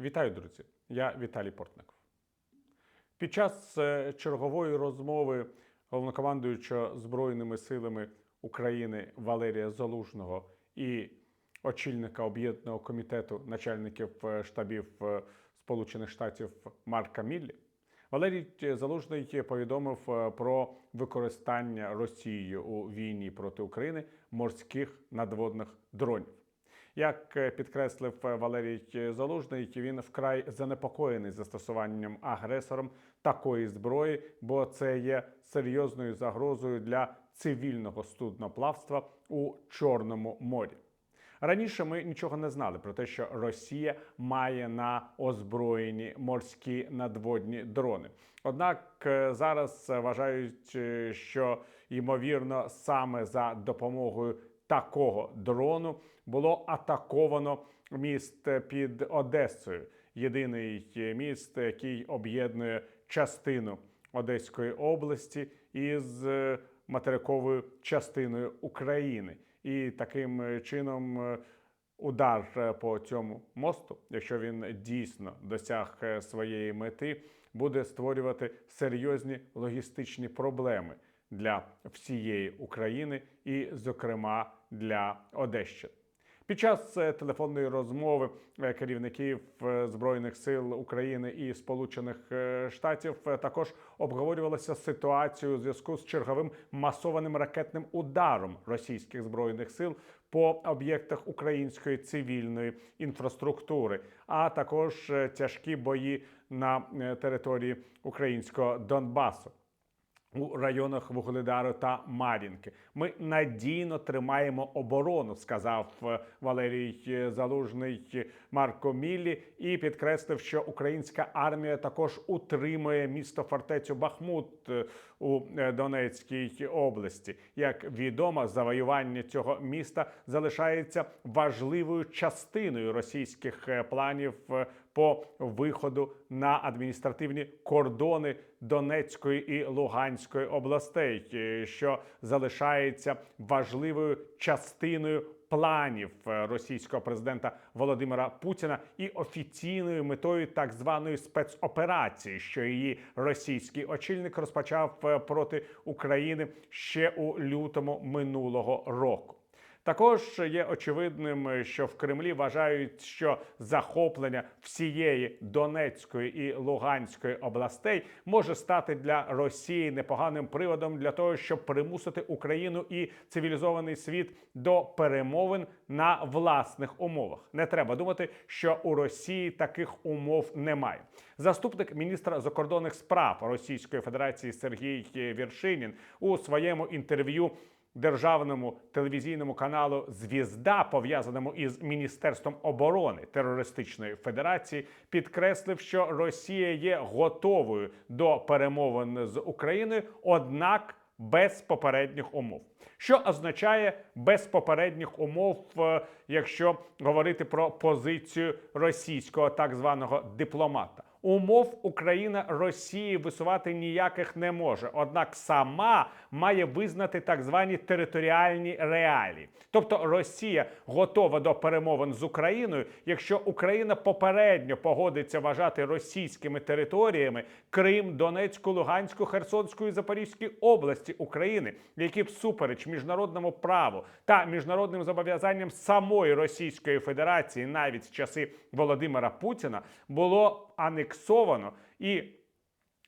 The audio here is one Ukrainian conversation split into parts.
Вітаю, друзі! Я Віталій Портников. Під час е, чергової розмови головнокомандуючого Збройними силами України Валерія Залужного і очільника об'єднаного комітету начальників е, штабів е, Сполучених Штатів Марка Міллі Валерій Залужний повідомив про використання Росією у війні проти України морських надводних дронів. Як е, підкреслив е, Валерій Залужний, він вкрай занепокоєний застосуванням агресором такої зброї, бо це є серйозною загрозою для цивільного судноплавства у Чорному морі. Раніше ми нічого не знали про те, що Росія має на озброєні морські надводні дрони. Однак е, зараз вважають, що ймовірно саме за допомогою такого дрону було атаковано міст під Одесою. Єдиний міст, який об'єднує частину Одеської області із е, материковою частиною України. І таким е, чином е, удар по цьому мосту, якщо він дійсно досяг своєї мети, буде створювати серйозні логістичні проблеми для всієї України і, зокрема, для Одещини. Під час е, телефонної розмови е, керівників е, збройних сил України і Сполучених Штатів також обговорювалася ситуація у зв'язку з черговим масованим ракетним ударом російських збройних сил по об'єктах української цивільної інфраструктури, а також тяжкі бої на території українського Донбасу у районах Вугледару та Мар'їнки. Ми надійно тримаємо оборону, сказав е, Валерій е, Залужний е, Марко Міллі, і підкреслив, що українська армія також утримує місто фортецю Бахмут у Донецькій області. Як відомо, завоювання цього міста залишається важливою частиною російських планів по виходу на адміністративні кордони Донецької і Луганської областей, е, що залишається важливою частиною планів е, російського президента Володимира Путіна і офіційною метою так званої спецоперації, що її російський очільник розпочав е, проти України ще у лютому минулого року. Також є очевидним, що в Кремлі вважають, що захоплення всієї Донецької і Луганської областей може стати для Росії непоганим приводом для того, щоб примусити Україну і цивілізований світ до перемовин на власних умовах. Не треба думати, що у Росії таких умов немає. Заступник міністра закордонних справ Російської Федерації Сергій Віршинін у своєму інтерв'ю державному телевізійному каналу Звізда, пов'язаному із Міністерством оборони терористичної федерації, підкреслив, що Росія є готовою до перемовин з Україною, однак без попередніх умов. Що означає без попередніх умов, е, якщо говорити про позицію російського так званого дипломата? Умов Україна Росії висувати ніяких не може однак сама має визнати так звані територіальні реалії. Тобто Росія готова до перемовин з Україною, якщо Україна попередньо погодиться вважати російськими територіями Крим, Донецьку, Луганську, Херсонську і Запорізьку області України, які всупереч міжнародному праву та міжнародним зобов'язанням самої Російської Федерації, навіть з часи Володимира Путіна, було анексовано і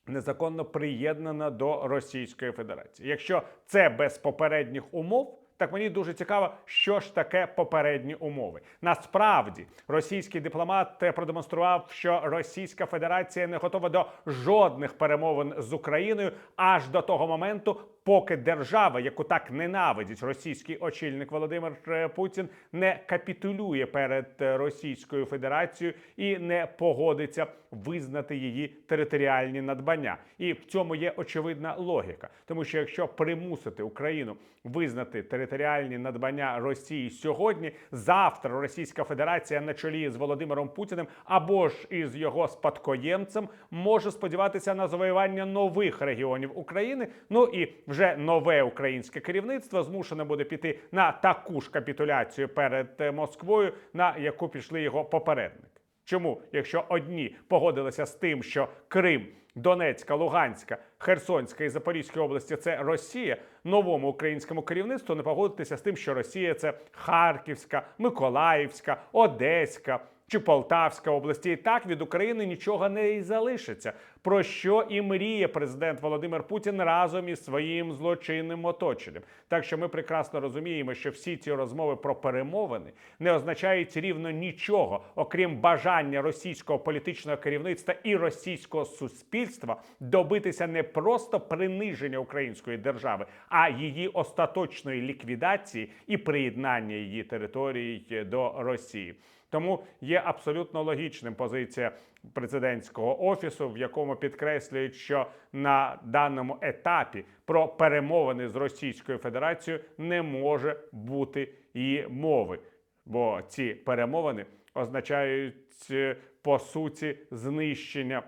незаконно приєднана до Російської Федерації. Якщо це без попередніх умов. Так мені дуже цікаво, що ж таке попередні умови. Насправді, російський дипломат продемонстрував, що Російська Федерація не готова до жодних перемовин з Україною аж до того моменту, поки держава, яку так ненавидить російський очільник Володимир е, Путін, не капітулює перед е, Російською Федерацією і не погодиться визнати її територіальні надбання. І в цьому є очевидна логіка, тому що якщо примусити Україну визнати територіальні надбання Росії сьогодні, завтра Російська Федерація на чолі з Володимиром Путіним або ж із його спадкоємцем може сподіватися на завоювання нових регіонів України. Ну і вже нове українське керівництво змушене буде піти на таку ж капітуляцію перед е, Москвою, на яку пішли його попередники. Чому, якщо одні погодилися з тим, що Крим, Донецька, Луганська, Херсонська і Запорізька області це Росія, новому українському керівництву не погодитися з тим, що Росія це Харківська, Миколаївська, Одеська. Чи Полтавська області і так від України нічого не залишиться. Про що і мріє президент Володимир Путін разом із своїм злочинним оточенням. Так що ми прекрасно розуміємо, що всі ці розмови про перемовини не означають рівно нічого, окрім бажання російського політичного керівництва і російського суспільства добитися не просто приниження української держави, а її остаточної ліквідації і приєднання її території до Росії. Тому є абсолютно логічним позиція президентського офісу, в якому підкреслюють, що на даному етапі про перемовини з Російською Федерацією не може бути і мови, бо ці перемовини означають е, по суті знищення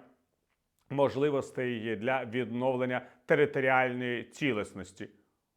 можливостей для відновлення територіальної цілісності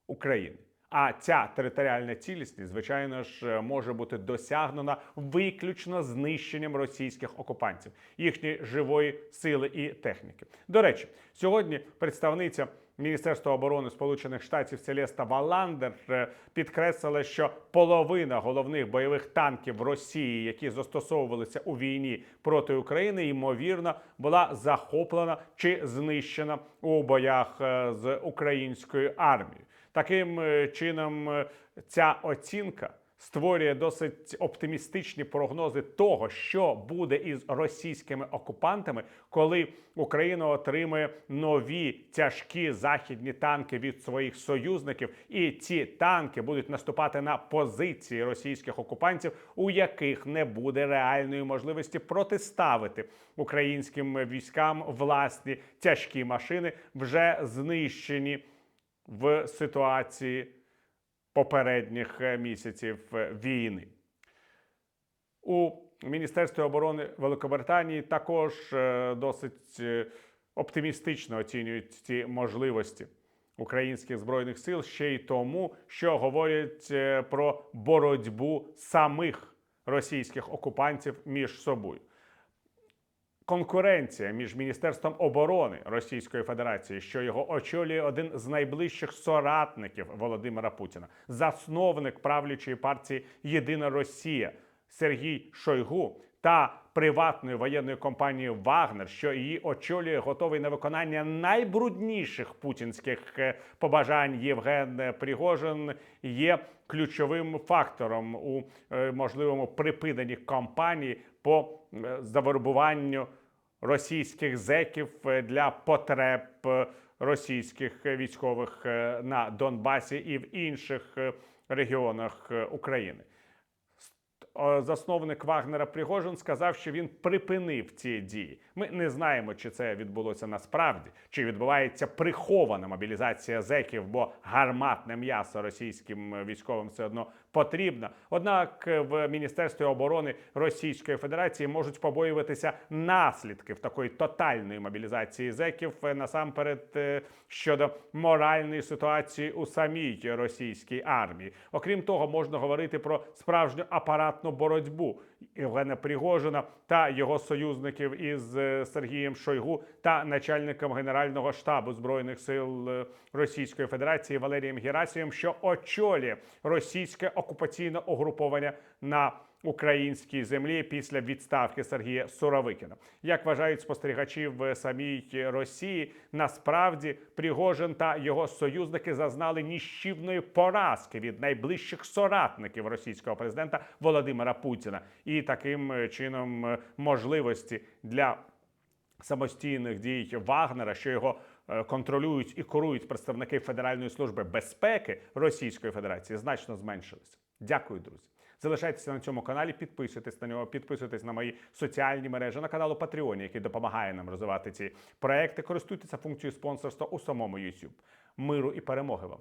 України. А ця територіальна цілісність, звичайно ж, може бути досягнена виключно знищенням російських окупантів, їхньої живої сили і техніки. До речі, сьогодні представниця Міністерства оборони Сполучених Штатів Целеста Валандер е, підкреслила, що половина головних бойових танків Росії, які застосовувалися у війні проти України, ймовірно була захоплена чи знищена у боях е, з українською армією. Таким е, чином, е, ця оцінка створює досить оптимістичні прогнози того, що буде із російськими окупантами, коли Україна отримає нові тяжкі західні танки від своїх союзників, і ці танки будуть наступати на позиції російських окупантів, у яких не буде реальної можливості протиставити українським військам власні тяжкі машини, вже знищені в ситуації попередніх е, місяців е, війни. У Міністерстві оборони Великобританії також е, досить оптимістично оцінюють ці можливості українських збройних сил ще й тому, що говорять про боротьбу самих російських окупантів між собою конкуренція між Міністерством оборони Російської Федерації, що його очолює один з найближчих соратників Володимира Путіна, засновник правлячої партії Єдина Росія Сергій Шойгу та приватної воєнної компанії Вагнер, що її очолює, готовий на виконання найбрудніших путінських е, побажань. Євген Пригожин, є ключовим фактором у е, можливому припиненні кампанії по е, завербуванню російських зеків для потреб російських військових на Донбасі і в інших регіонах України засновник Вагнера Пригожин сказав, що він припинив ці дії. Ми не знаємо, чи це відбулося насправді, чи відбувається прихована мобілізація зеків, бо гарматне м'ясо російським військовим все одно потрібно. Однак в Міністерстві оборони Російської Федерації можуть побоюватися наслідків такої тотальної мобілізації зеків насамперед е, щодо моральної ситуації у самій російській армії. Окрім того, можна говорити про справжню апаратну боротьбу Євгена Пригожина та його союзників із е, Сергієм Шойгу та начальником генерального штабу збройних сил е, Російської Федерації Валерієм Герасієм, що очолює російське окупаційне угруповання на українській землі після відставки Сергія Суровикіна. Як вважають спостерігачі в самій Росії, насправді Пригожин та його союзники зазнали ніщівної поразки від найближчих соратників російського президента Володимира Путіна, і таким чином можливості для самостійних дій Вагнера, що його е, контролюють і курують представники Федеральної служби безпеки Російської Федерації, значно зменшилися. Дякую, друзі. Залишайтеся на цьому каналі, підписуйтесь на нього, підписуйтесь на мої соціальні мережі, на каналу Patreon, який допомагає нам розвивати ці проекти. Користуйтеся функцією спонсорства у самому YouTube. Миру і перемоги вам!